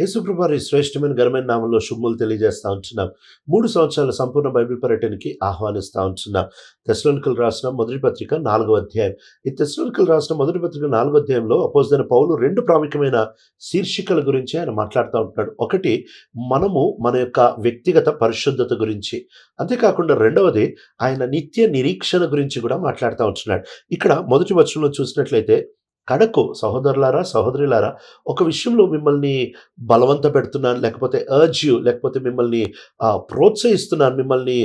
యేసుప్రభారి శ్రేష్టమైన ఘనమైన నామంలో శుభములు తెలియజేస్తూ ఉంటున్నాం. మూడు సంవత్సరాల సంపూర్ణ బైబిల్ పర్యటనకి ఆహ్వానిస్తూ ఉంటున్నాం. తెస్లోనికలు రాసిన మొదటి పత్రిక నాలుగో అధ్యాయం. ఈ తెస్లోనికలు రాసిన మొదటి పత్రిక నాలుగవ అధ్యాయంలో అపోజిన పౌలు రెండు ప్రాముఖ్యమైన శీర్షికల గురించి ఆయన మాట్లాడుతూ ఉంటున్నాడు. ఒకటి మనము మన యొక్క వ్యక్తిగత పరిశుద్ధత గురించి. అంతేకాకుండా రెండవది ఆయన నిత్య నిరీక్షణ గురించి కూడా మాట్లాడుతూ ఉంటున్నాడు. ఇక్కడ మొదటి వచనంలో చూసినట్లయితే కడకు సహోదరులారా సహోదరులారా ఒక విషయంలో మిమ్మల్ని బలవంత పెడుతున్నాను లేకపోతే అర్జ్ యూ లేకపోతే మిమ్మల్ని ప్రోత్సహిస్తున్నాను మిమ్మల్ని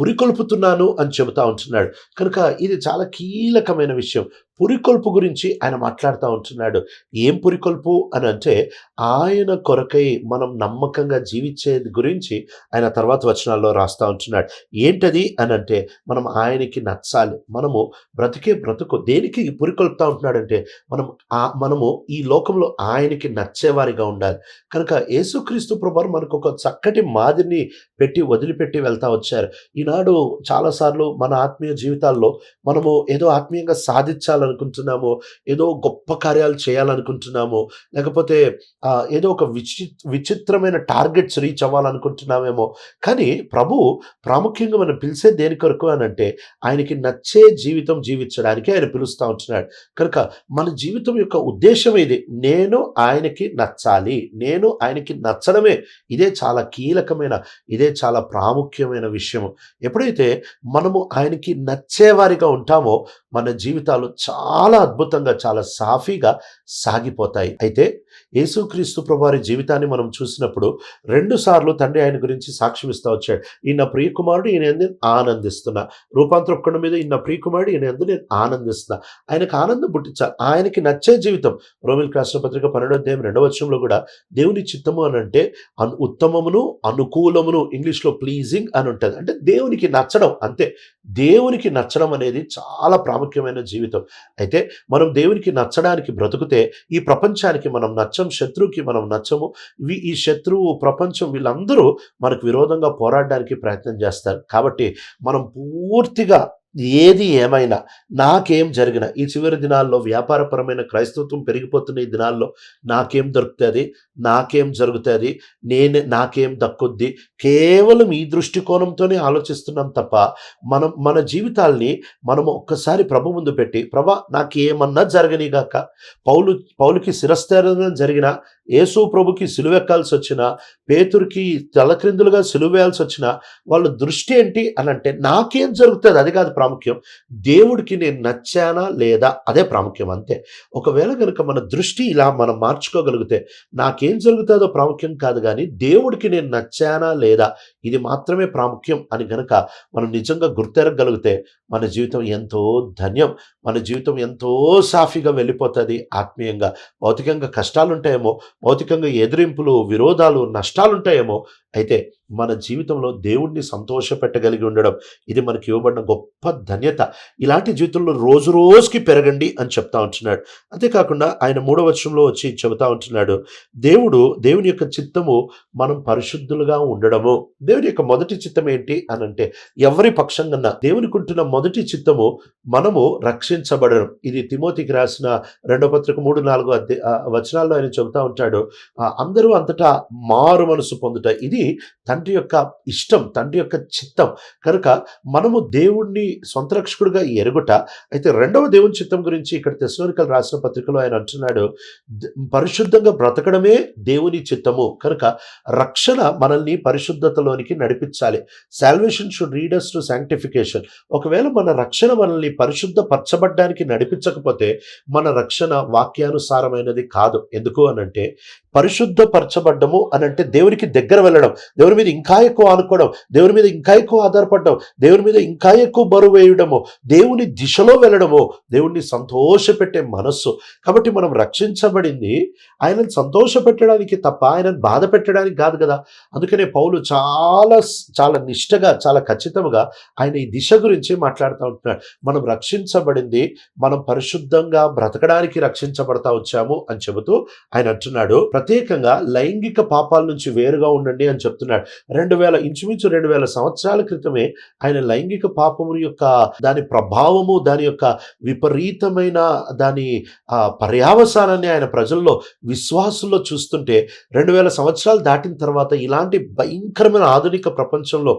పురికొల్పుతున్నాను అని చెబుతా ఉంటున్నాడు. కనుక ఇది చాలా కీలకమైన విషయం. పురికొల్పు గురించి ఆయన మాట్లాడుతూ ఉంటున్నాడు. ఏం పురికొల్పు అని అంటే ఆయన కొరకై మనం నమ్మకంగా జీవించేది గురించి ఆయన తర్వాత వచనాల్లో రాస్తా ఉంటున్నాడు. ఏంటది అని అంటే మనం ఆయనకి నచ్చాలి. మనము బ్రతికే బ్రతుకు దేనికి పురికొల్పుతా ఉంటున్నాడంటే మనం ఆ మనము ఈ లోకంలో ఆయనకి నచ్చేవారిగా ఉండాలి. కనుక యేసుక్రీస్తు ప్రభు మనకు ఒక చక్కటి మాదిరిని పెట్టి వదిలిపెట్టి వెళ్తా వచ్చారు. ఈనాడు చాలాసార్లు మన ఆత్మీయ జీవితాల్లో మనము ఏదో ఆత్మీయంగా సాధించాలని చేయాలనుకుంటున్నామో ఏదో గొప్ప కార్యాలు చేయాలనుకుంటున్నామో లేకపోతే ఏదో ఒక విచి విచిత్రమైన టార్గెట్స్ రీచ్ అవ్వాలనుకుంటున్నామేమో. కానీ ప్రభు ప్రాముఖ్యంగా మనం పిలిచే దేని కొరకు అని అంటే ఆయనకి నచ్చే జీవితం జీవించడానికి ఆయన పిలుస్తూ ఉంటున్నాడు. కనుక మన జీవితం యొక్క ఉద్దేశం ఇది నేను ఆయనకి నచ్చాలి. నేను ఆయనకి నచ్చడమే. ఇదే చాలా కీలకమైన ఇదే చాలా ప్రాముఖ్యమైన విషయం ఎప్పుడైతే మనము ఆయనకి నచ్చేవారిగా ఉంటామో మన జీవితాలు చాలా చాలా అద్భుతంగా చాలా సాఫీగా సాగిపోతాయి. అయితే యేసుక్రీస్తు ప్రభువారి జీవితాన్ని మనం చూసినప్పుడు రెండు సార్లు తండ్రి ఆయన గురించి సాక్ష్యం ఇస్తూ వచ్చాడు. ఈయన ప్రియకుమారుడు ఈయన ఎందు నేను ఆనందిస్తున్నా. రూపాంతర మీద ఈయన ప్రియకుమారుడు ఈయన ఎందు నేను ఆనందిస్తున్నా. ఆయనకు ఆనందం పుట్టించాలి ఆయనకి నచ్చే జీవితం. రోమిల్ రాష్ట్ర పత్రిక పన్నెండో అధ్యాయం రెండవ వచ్చంలో కూడా దేవుని చిత్తము అని అంటే అను ఉత్తమమును అనుకూలమును ఇంగ్లీష్లో ప్లీజింగ్ అని ఉంటుంది. అంటే దేవునికి నచ్చడం అంతే. దేవునికి నచ్చడం అనేది చాలా ప్రాముఖ్యమైన జీవితం. అయితే మనం దేవునికి నచ్చడానికి బ్రతుకుతే ఈ ప్రపంచానికి మనం నచ్చం శత్రువుకి మనం నచ్చము ఈ శత్రువు ప్రపంచం వీళ్ళందరూ మనకు విరోధంగా పోరాడడానికి ప్రయత్నం చేస్తారు. కాబట్టి మనం పూర్తిగా ఏది ఏమైనా నాకేం జరిగిన ఈ చివరి దినాల్లో వ్యాపారపరమైన క్రైస్తవత్వం పెరిగిపోతున్న ఈ దినాల్లో నాకేం దొరుకుతుంది నాకేం జరుగుతుంది నేను నాకేం దక్కుద్ది కేవలం ఈ దృష్టికోణంతోనే ఆలోచిస్తున్నాం తప్ప మనం మన జీవితాల్ని మనం ఒక్కసారి ప్రభు ముందు పెట్టి ప్రభా నాకు ఏమన్నా జరగనిగాక పౌలు పౌలుకి శిరస్థానం జరిగిన యేసు ప్రభుకి సిలువెక్కాల్సి వచ్చిన పేతురికి తలక్రిందులుగా సిలువేయాల్సి వచ్చిన వాళ్ళ దృష్టి ఏంటి అని అంటే నాకేం జరుగుతుంది అది కాదు ప్రాముఖ్యం. దేవుడికి నేను నచ్చానా లేదా? అదే ప్రాముఖ్యం అంతే. ఒకవేళ కనుక మన దృష్టి ఇలా మనం మార్చుకోగలిగితే నాకేం జరుగుతుందో ప్రాముఖ్యం కాదు కానీ దేవుడికి నేను నచ్చానా లేదా? ఇది మాత్రమే ప్రాముఖ్యం అని కనుక మనం నిజంగా గుర్తెరగలిగితే మన జీవితం ఎంతో ధన్యం. మన జీవితం ఎంతో సాఫీగా వెళ్ళిపోతుంది ఆత్మీయంగా. భౌతికంగా కష్టాలు ఉంటాయేమో భౌతికంగా ఎదిరింపులు విరోధాలు నష్టాలు ఉంటాయేమో అయితే మన జీవితంలో దేవుణ్ణి సంతోషపెట్టగలిగి ఉండడం. ఇది మనకి ఇవ్వబడిన గొప్ప ధన్యత. ఇలాంటి జీవితంలో రోజు రోజుకి పెరగండి అని చెప్తా ఉంటున్నాడు. అంతేకాకుండా ఆయన మూడవ వచనంలో వచ్చి చెబుతా ఉంటున్నాడు. దేవుడు దేవుని యొక్క చిత్తము మనం పరిశుద్ధులుగా ఉండడము. దేవుని యొక్క మొదటి చిత్తం ఏంటి అని అంటే ఎవరి పక్షంగా దేవునికి ఉంటున్న మొదటి చిత్తము మనము రక్షించబడడం. ఇది తిమోతికి రాసిన రెండో పత్రిక మూడు నాలుగు అధ్య వచనాల్లో ఆయన చెబుతా ఉంటాడు. అందరూ అంతటా మారు మనసు పొందుట. ఇది తండ్రి తండ్రి యొక్క ఇష్టం తండ్రి యొక్క చిత్తం. కనుక మనము దేవుణ్ణి సొంత రక్షకుడుగా ఎరుగుట అయితే రెండవ దేవుని చిత్తం గురించి ఇక్కడ తెస్లోనికలు రాసిన పత్రికలో ఆయన అంటున్నాడు పరిశుద్ధంగా బ్రతకడమే దేవుని చిత్తము. కనుక రక్షణ మనల్ని పరిశుద్ధతలోనికి నడిపించాలి. Salvation should lead us to sanctification ఒకవేళ మన రక్షణ మనల్ని పరిశుద్ధపరచబడ్డానికి నడిపించకపోతే మన రక్షణ వాక్యానుసారమైనది కాదు. ఎందుకు అనంటే పరిశుద్ధపరచబడ్డము అని అంటే దేవునికి దగ్గర వెళ్ళడం. దేవుని మీద ఇంకా ఎక్కువ ఆనుకోవడం దేవుని మీద ఇంకా ఎక్కువ ఆధారపడడం దేవుని మీద ఇంకా ఎక్కువ బరువు వేయడము దేవుని దిశలో వెళ్ళడము దేవుణ్ణి సంతోషపెట్టే మనస్సు. కాబట్టి మనం రక్షించబడింది ఆయనను సంతోషపెట్టడానికి తప్ప ఆయనను బాధ పెట్టడానికి కాదు కదా. అందుకనే పౌలు చాలా చాలా నిష్టగా చాలా ఖచ్చితంగా ఆయన ఈ దిశ గురించి మాట్లాడుతూ ఉంటున్నాడు. మనం రక్షించబడింది మనం పరిశుద్ధంగా బ్రతకడానికి రక్షించబడతా వచ్చాము అని చెబుతూ ఆయన అంటున్నాడు. ప్రత్యేకంగా లైంగిక పాపాల నుంచి వేరుగా ఉండండి అని చెప్తున్నాడు. రెండు వేల ఇంచుమించు రెండు వేల సంవత్సరాల క్రితమే ఆయన లైంగిక పాపము యొక్క దాని ప్రభావము దాని యొక్క విపరీతమైన దాని ఆ, పర్యావసానాన్ని ఆయన ప్రజల్లో విశ్వాసుల్లో చూస్తుంటే రెండు వేల సంవత్సరాలు దాటిన తర్వాత ఇలాంటి భయంకరమైన ఆధునిక ప్రపంచంలో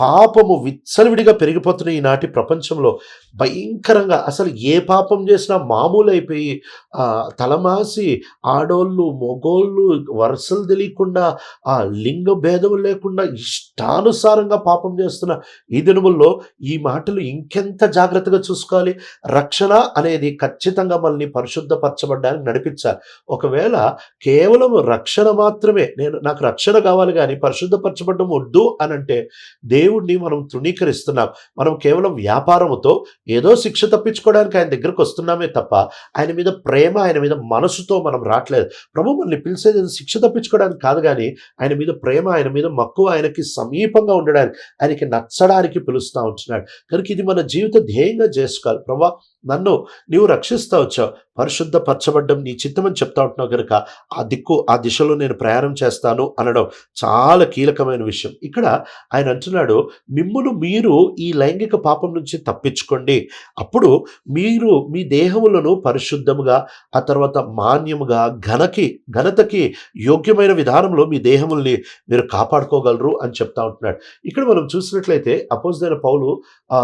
పాపము విచ్చలవిడిగా పెరిగిపోతున్న ఈనాటి ప్రపంచంలో భయంకరంగా అసలు ఏ పాపం చేసినా మామూలు అయిపోయి ఆ, తలమాసి ఆడోళ్ళు మొగోళ్ళు వరుసలు తెలియకుండా ఆ లింగ భేదములు లేకుండా ఇష్టానుసారంగా పాపం చేస్తున్న ఈ దినముల్లో ఈ మాటలు ఇంకెంత జాగ్రత్తగా చూసుకోవాలి? రక్షణ అనేది ఖచ్చితంగా మనల్ని పరిశుద్ధపరచబడ్డానికి నడిపించాలి. ఒకవేళ కేవలం రక్షణ మాత్రమే నేను నాకు రక్షణ కావాలి కానీ పరిశుద్ధపరచబడ్డం వద్దు అని అంటే దేవుణ్ణి మనం తృణీకరిస్తున్నాం. మనం కేవలం వ్యాపారముతో ఏదో శిక్ష తప్పించుకోవడానికి ఆయన దగ్గరకు వస్తున్నామే తప్ప ఆయన మీద ప్రేమ ఆయన మీద మనసుతో మనం రావట్లేదు ప్రభు మనల్ని పిలిచేది శిక్ష తప్పించుకోవడానికి కాదు కానీ ఆయన మీద ప్రేమ ఆయన మీద మక్కువ ఆయనకి సమీపంగా ఉండడానికి ఆయనకి నచ్చడానికి పిలుస్తూ ఉంటున్నాడు. కనుక ఇది మన జీవిత ధ్యేయంగా చేసుకోవాలి. ప్రభా నన్ను నీవు రక్షిస్తా వచ్చావు. పరిశుద్ధపరచబడ్డం నీ చిత్తమని చెప్తా ఉంటున్నావు కనుక ఆ దిక్కు ఆ దిశలో నేను ప్రయాణం చేస్తాను అనడం చాలా కీలకమైన విషయం. ఇక్కడ ఆయన అంటున్నాడు మిమ్మును మీరు ఈ లైంగిక పాపం నుంచి తప్పించుకోండి. అప్పుడు మీరు మీ దేహములను పరిశుద్ధముగా ఆ తర్వాత మాన్యముగా ఘనకి ఘనతకి యోగ్యమైన విధానంలో మీ దేహముల్ని మీరు కాపాడుకోగలరు అని చెప్తా ఉంటున్నాడు. ఇక్కడ మనం చూసినట్లయితే అపోజిదైన పౌలు ఆ,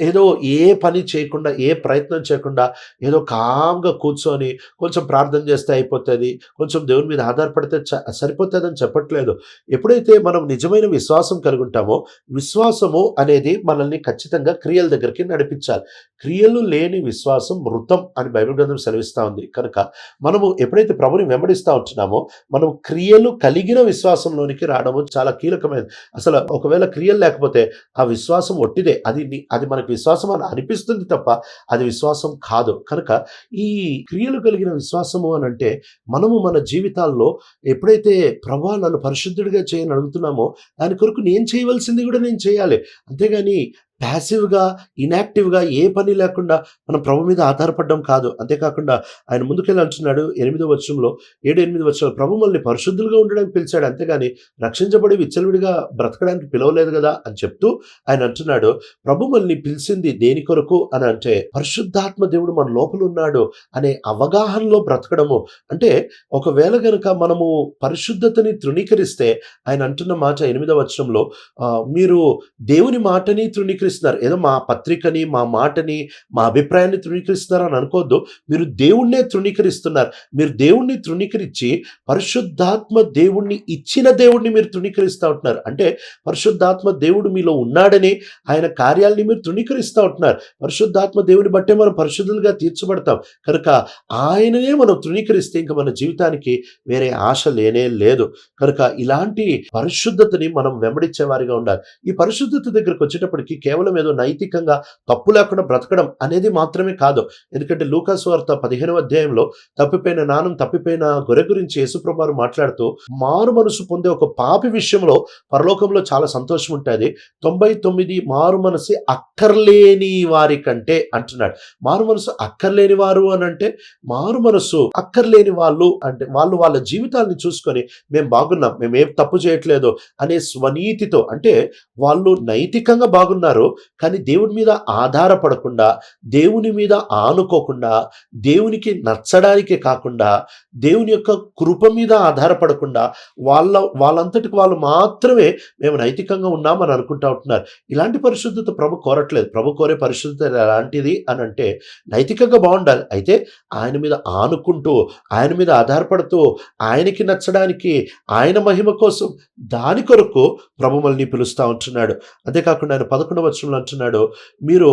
ఏదో ఏ పని చేయకుండా ఏ ప్రయత్నం చేయకుండా ఏదో కామ్గా కూర్చొని కొంచెం ప్రార్థన చేస్తే అయిపోతుంది కొంచెం దేవుని మీద ఆధారపడితే చ- సరిపోతుందని చెప్పట్లేదు. ఎప్పుడైతే మనం నిజమైన విశ్వాసం కలిగి ఉంటామో విశ్వాసము అనేది మనల్ని ఖచ్చితంగా క్రియల దగ్గరికి నడిపించాలి. క్రియలు లేని విశ్వాసం మృతం అని బైబిల్ గ్రంథం సెలవిస్తూ ఉంది. కనుక మనము ఎప్పుడైతే ప్రభుని వెంబడిస్తూ ఉంటున్నామో మనం క్రియలు కలిగిన విశ్వాసంలోనికి రావడము చాలా కీలకమైనది అసలు ఒకవేళ క్రియలు లేకపోతే ఆ విశ్వాసం ఒట్టిదే. అది అది మనకు విశ్వాసం అని అనిపిస్తుంది తప్ప అది విశ్వాసం కాదు. కనుక ఈ క్రియలు కలిగిన విశ్వాసము అని అంటే మనము మన జీవితాల్లో ఎప్పుడైతే ప్రభా నన్ను పరిశుద్ధుడిగా చేయని అడుగుతున్నామో దాని కొరకు నేను చేయవలసింది కూడా నేను చేయాలి. అంతేగాని ప్యాసివ్గా ఇనాక్టివ్గా ఏ పని లేకుండా మనం ప్రభు మీద ఆధారపడడం కాదు. అంతేకాకుండా ఆయన ముందుకెళ్ళి అంటున్నాడు ఎనిమిదో వచ్చంలో ఏడు ఎనిమిది వచ్చంలో ప్రభు మనల్ని పరిశుద్ధులుగా ఉండడానికి పిలిచాడు. అంతేగాని రక్షించబడి విచ్చలవిడిగా బ్రతకడానికి పిలవలేదు కదా? అని చెప్తూ ఆయన అంటున్నాడు ప్రభు మనల్ని పిలిచింది దేని కొరకు? అని అంటే పరిశుద్ధాత్మ దేవుడు మన లోపల ఉన్నాడు అనే అవగాహనలో బ్రతకడము. అంటే ఒకవేళ కనుక మనము పరిశుద్ధతని తృణీకరిస్తే ఆయన అంటున్న మాట ఎనిమిదవ వచనంలో మీరు దేవుని మాటని తృణీకరిస్తున్నారు ఏదో మా పత్రికని మా మాటని మా అభిప్రాయాన్ని తృణీకరిస్తున్నారు అని అనుకోవద్దు. మీరు దేవుణ్ణే తృణీకరిస్తున్నారు. మీరు దేవుణ్ణి తృణీకరించి పరిశుద్ధాత్మ దేవుణ్ణి ఇచ్చిన దేవుణ్ణి మీరు తృణీకరిస్తూ ఉంటున్నారు. అంటే పరిశుద్ధాత్మ దేవుడు మీలో ఉన్నాడని ఆయన కార్యాలని మీరు తృణీకరిస్తూ ఉంటున్నారు. పరిశుద్ధాత్మ దేవుని బట్టే మనం పరిశుద్ధులుగా తీర్చబడతాం. కనుక ఆయననే మనం తృణీకరిస్తే ఇంకా మన జీవితానికి వేరే ఆశ లేనే లేదు. కనుక ఇలాంటి పరిశుద్ధతని మనం వెంబడించే వారిగా ఉండాలి. ఈ పరిశుద్ధత దగ్గరకు వచ్చేటప్పటికి కేవలం కేవలం ఏదో నైతికంగా తప్పు లేకుండా బ్రతకడం అనేది మాత్రమే కాదు. ఎందుకంటే లూకాస్ వార్త పదిహేనవ అధ్యాయంలో తప్పిపోయిన నానం తప్పిపోయిన గొర్రె గురించి యేసుప్రభారు మాట్లాడుతూ మారు మనసు పొందే ఒక పాపి విషయంలో పరలోకంలో చాలా సంతోషం ఉంటుంది. తొంభై తొమ్మిది మారు మనసు అక్కర్లేని వారి కంటే అంటున్నాడు. మారు మనసు అక్కర్లేని వారు అని అంటే మారు మనసు అక్కర్లేని వాళ్ళు అంటే వాళ్ళు వాళ్ళ జీవితాన్ని చూసుకొని మేము బాగున్నాం మేము ఏం తప్పు చేయట్లేదు అనే స్వనీతితో అంటే వాళ్ళు నైతికంగా బాగున్నారు. కానీ దేవుని మీద ఆధారపడకుండా దేవుని మీద ఆనుకోకుండా దేవునికి నచ్చడానికి కాకుండా దేవుని యొక్క కృప మీద ఆధారపడకుండా వాళ్ళ వాళ్ళంతటికి వాళ్ళు మాత్రమే మేము నైతికంగా ఉన్నామని అనుకుంటా ఉంటున్నారు. ఇలాంటి పరిశుద్ధత ప్రభు కోరట్లేదు. ప్రభు కోరే పరిశుద్ధత ఎలాంటిది అని అంటే నైతికంగా బాగుండాలి. అయితే ఆయన మీద ఆనుకుంటూ ఆయన మీద ఆధారపడుతూ ఆయనకి నచ్చడానికి ఆయన మహిమ కోసం దాని కొరకు ప్రభు మళ్ళీ పిలుస్తూ ఉంటున్నాడు. అంతేకాకుండా ఆయన పదకొండవ వచనంలో అంటున్నాడు మీరు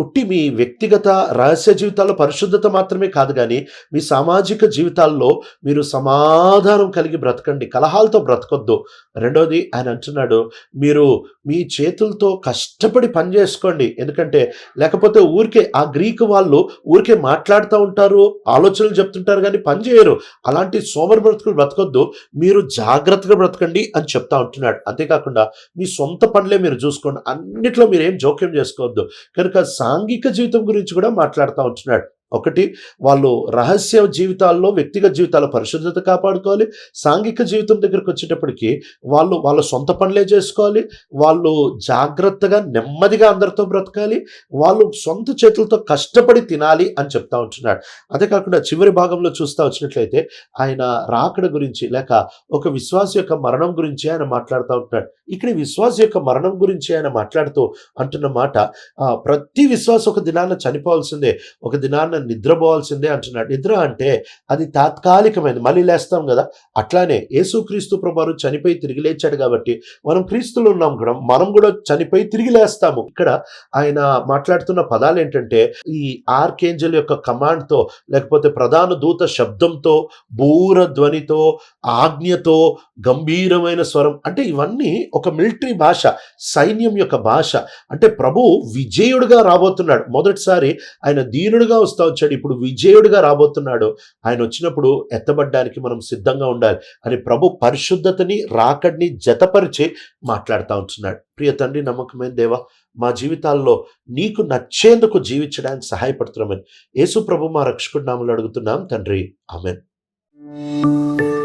ఉట్టి మీ వ్యక్తిగత రహస్య జీవితాల్లో పరిశుద్ధత మాత్రమే కాదు కానీ మీ సామాజిక జీవితాల్లో మీరు సమాధానం కలిగి బ్రతకండి కలహాలతో బ్రతకొద్దు. రెండోది ఆయన అంటున్నాడు మీరు మీ చేతులతో కష్టపడి పని చేసుకోండి. ఎందుకంటే లేకపోతే ఊరికే ఆ గ్రీకు వాళ్ళు ఊరికే మాట్లాడుతూ ఉంటారు ఆలోచనలు చెప్తుంటారు కానీ పని చేయరు. అలాంటి సోమరి బ్రతుకులు బ్రతకొద్దు మీరు జాగ్రత్తగా బ్రతకండి అని చెప్తా ఉంటున్నాడు. అంతేకాకుండా మీ సొంత పనులే మీరు చూసుకోండి అన్నిట్లో మీరు ఏం జోక్యం చేసుకోవద్దు. కానీ కనుక సాంఘిక జీవితం గురించి కూడా మాట్లాడుతూ ఉంటున్నాడు. ఒకటి వాళ్ళు రహస్య జీవితాల్లో వ్యక్తిగత జీవితాల పరిశుద్ధత కాపాడుకోవాలి. సాంఘిక జీవితం దగ్గరికి వచ్చేటప్పటికి వాళ్ళు వాళ్ళ సొంత పనులే చేసుకోవాలి. వాళ్ళు జాగ్రత్తగా నెమ్మదిగా అందరితో బ్రతకాలి. వాళ్ళు సొంత చేతులతో కష్టపడి తినాలి అని చెప్తా ఉంటున్నాడు. అదే కాకుండా చివరి భాగంలో చూస్తూ వచ్చినట్లయితే ఆయన రాకడ గురించి లేక ఒక విశ్వాస యొక్క మరణం గురించి ఆయన మాట్లాడుతూ ఉంటున్నాడు. ఇక్కడ విశ్వాస యొక్క మరణం గురించి ఆయన మాట్లాడుతూ అంటున్న మాట ప్రతి విశ్వాస ఒక దినాన చనిపోవాల్సిందే. ఒక దినాన నిద్రపోవాల్సిందే అంటున్నాడు. నిద్ర అంటే అది తాత్కాలికమైనది. మళ్ళీ లేస్తాం కదా. అట్లానే యేసుక్రీస్తు ప్రభారు చనిపోయి తిరిగి లేచాడు కాబట్టి మనం క్రీస్తులో ఉన్నాం కూడా. మనం కూడా చనిపోయి తిరిగి లేస్తాము. ఇక్కడ ఆయన మాట్లాడుతున్న పదాలు ఏంటంటే ఈ ఆర్కేంజల్ యొక్క కమాండ్తో లేకపోతే ప్రధాన దూత శబ్దంతో బూర ధ్వనితో ఆజ్ఞతో గంభీరమైన స్వరం అంటే ఇవన్నీ ఒక మిలిటరీ భాష సైన్యం యొక్క భాష. అంటే ప్రభు విజయుడుగా రాబోతున్నాడు. మొదటిసారి ఆయన దీనుడుగా వస్తా వచ్చాడు ఇప్పుడు విజయుడిగా రాబోతున్నాడు. ఆయన వచ్చినప్పుడు ఎత్తబడ్డానికి మనం సిద్ధంగా ఉండాలి. అని ప్రభు పరిశుద్ధతని రాకడిని జతపరిచి మాట్లాడుతూ ఉంటున్నాడు. ప్రియ తండ్రి నమ్మకమైన దేవా మా జీవితాల్లో నీకు నచ్చేందుకు జీవించడానికి సహాయపడుతున్నామని యేసు ప్రభు మా రక్షకుడి నామలు అడుగుతున్నాం. తండ్రి ఆమెన్.